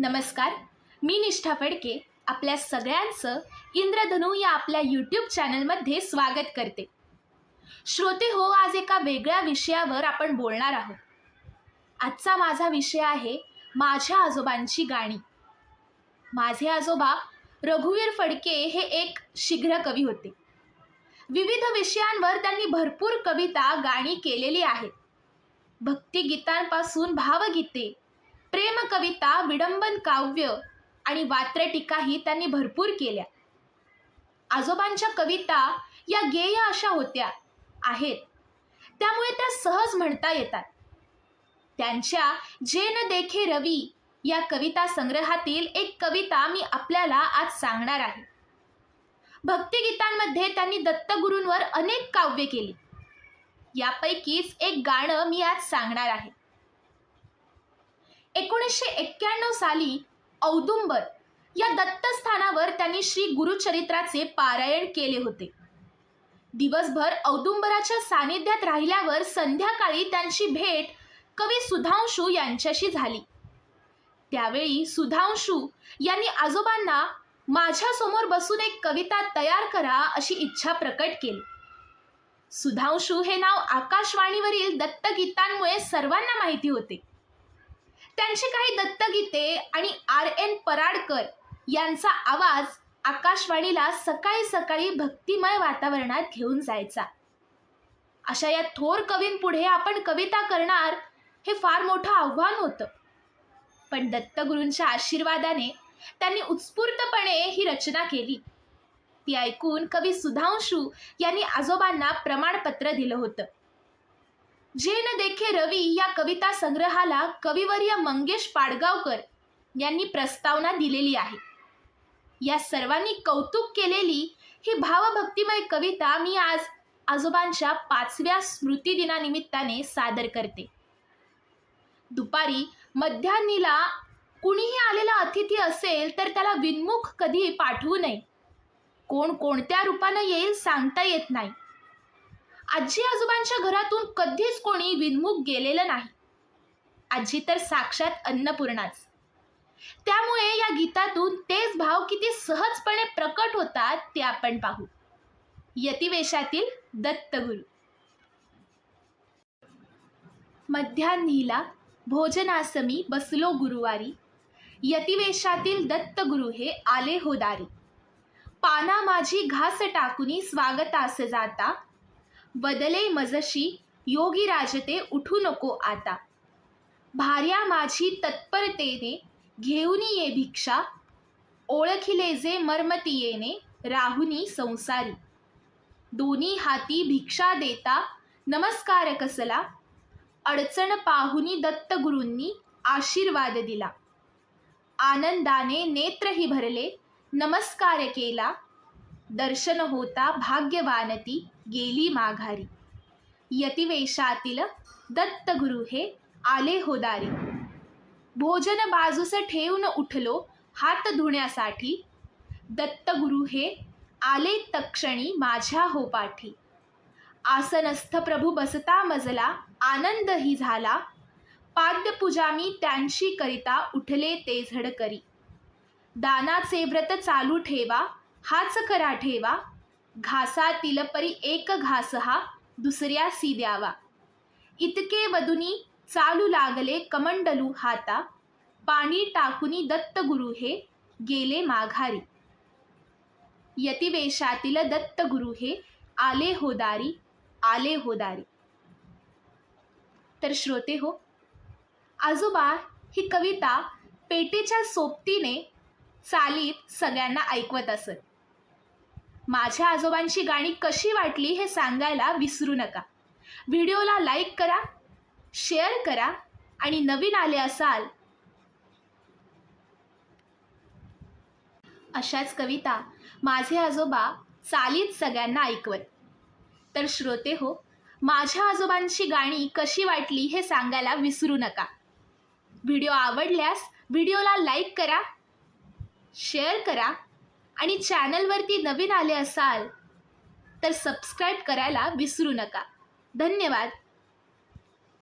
नमस्कार मी निष्ठा फडके आपल्या सगळ्यांचं इंद्रधनू या आपल्या यूट्यूब चॅनलमध्ये स्वागत करते. श्रोते हो आज एका वेगळ्या विषयावर आपण बोलणार आहोत. आजचा माझा विषय आहे माझ्या आजोबांची गाणी. माझे आजोबा रघुवीर फडके हे एक शीघ्र कवी होते. विविध विषयांवर त्यांनी भरपूर कविता गाणी केलेली आहेत. भक्तिगीतांपासून भावगीते प्रेम कविता विडंबन काव्य आणि वात्र टीकाही त्यांनी भरपूर केल्या. आजोबांच्या कविता या गेय अशा होत्या आहेत. त्यामुळे त्या सहज म्हणता येतात. त्यांच्या जे न देखे रवी या कविता संग्रहातील एक कविता मी आपल्याला आज सांगणार आहे. भक्तिगीतांमध्ये त्यांनी दत्तगुरूंवर अनेक काव्य केली. यापैकीच एक गाणं मी आज सांगणार आहे. एकोणीसशे एक्क्याण्णव साली औदुंबर या दत्तस्थानावर त्यांनी श्री गुरुचरित्राचे पारायण केले होते. दिवसभर औदुंबराच्या सानिध्यात राहिल्यावर संध्याकाळी त्यांची भेट कवी सुधांशू यांच्याशी झाली. त्यावेळी सुधांशू यांनी आजोबांना माझ्यासमोर बसून एक कविता तयार करा अशी इच्छा प्रकट केली. सुधांशू हे नाव आकाशवाणीवरील दत्तगीतांमुळे सर्वांना माहिती होते. त्यांची काही दत्तगीते आणि आर एन पराडकर यांचा आवाज आकाशवाणीला सकाळी सकाळी भक्तिमय वातावरणात घेऊन जायचा. अशा या थोर कवींपुढे आपण कविता करणार हे फार मोठं आव्हान होतं. पण दत्तगुरूंच्या आशीर्वादाने त्यांनी उत्स्फूर्तपणे ही रचना केली. ती ऐकून कवी सुधांशू यांनी आजोबांना प्रमाणपत्र दिलं होतं. जे देखे रवी या कविता संग्रहाला कविवर्य मंगेश पाडगावकर यांनी प्रस्तावना दिलेली आहे. या सर्वांनी कौतुक केलेली ही भावभक्तिमय कविता मी आज आजोबांच्या पाचव्या स्मृतिदिनानिमित्ताने सादर करते. दुपारी मध्यान्नीला कुणीही आलेला अतिथी असेल तर त्याला विनमुख कधी पाठवू नये. कोण कोणत्या रूपानं येईल सांगता येत नाही. आजी आजोबांच्या घरातून कधीच कोणी विनमुख गेलेलं नाही. आजी तर साक्षात अन्नपूर्णाच. त्यामुळे या गीतातून तेच भाव किती सहजपणे प्रकट होतात ते आपण पाहू. यतिवेशातील दत्तगुरु. मध्यान्हीला भोजनासमी बसलो गुरुवारी. यतिवेशातील दत्तगुरु हे आले हो दारी. पाना माझी घास टाकुनी स्वागतास जाता. बदले मजशी योगी राजते उठू नको आता. भार्या माझी तत्परतेने घेऊन ये भिक्षा ओळखिले जे मर्मतीयेने राहुनी संसारी. दोन्ही हाती भिक्षा देता नमस्कार कसला अडचण पाहुनी दत्तगुरूंनी आशीर्वाद दिला. आनंदाने नेत्रही भरले नमस्कार केला दर्शन होता भाग्यवानती गेली माघारी. यतिवेशातील दत्तगुरु हे आले होदारी. भोजन बाजूस ठेवून उठलो हात धुण्यासाठी. दत्तगुरु हे आले तक्षणी माझ्या होपाठी. आसनस्थ प्रभू बसता मजला आनंदही झाला. पाद्यपूजा मी त्यांची करिता उठले ते झडकरी. दानाचे व्रत चालू ठेवा. हाच करा ठेवा. घासातील परी एक घास हा दुसऱ्यासी द्यावा. इतके वदुनी चालू लागले कमंडलू हाता. पाणी टाकुनी दत्तगुरु हे गेले माघारी. यतिवेशातील दत्तगुरु हे आले होदारी आले होदारी तर श्रोते हो आजोबा ही कविता पेटीच्या सोबतीने चालीत सगळ्यांना ऐकवत असत. माझ्या आजोबांची गाणी कशी वाटली हे सांगायला विसरू नका. व्हिडिओला लाईक करा शेअर करा आणि नवीन आले असाल अशाच कविता माझे आजोबा चालीत सगळ्यांना ऐकवत. तर श्रोते हो माझ्या आजोबांची गाणी कशी वाटली हे सांगायला विसरू नका. व्हिडिओ आवडल्यास व्हिडिओला लाईक करा शेअर करा आणि चॅनलवरती नवीन आले असाल तर सबस्क्राईब करायला विसरू नका. धन्यवाद.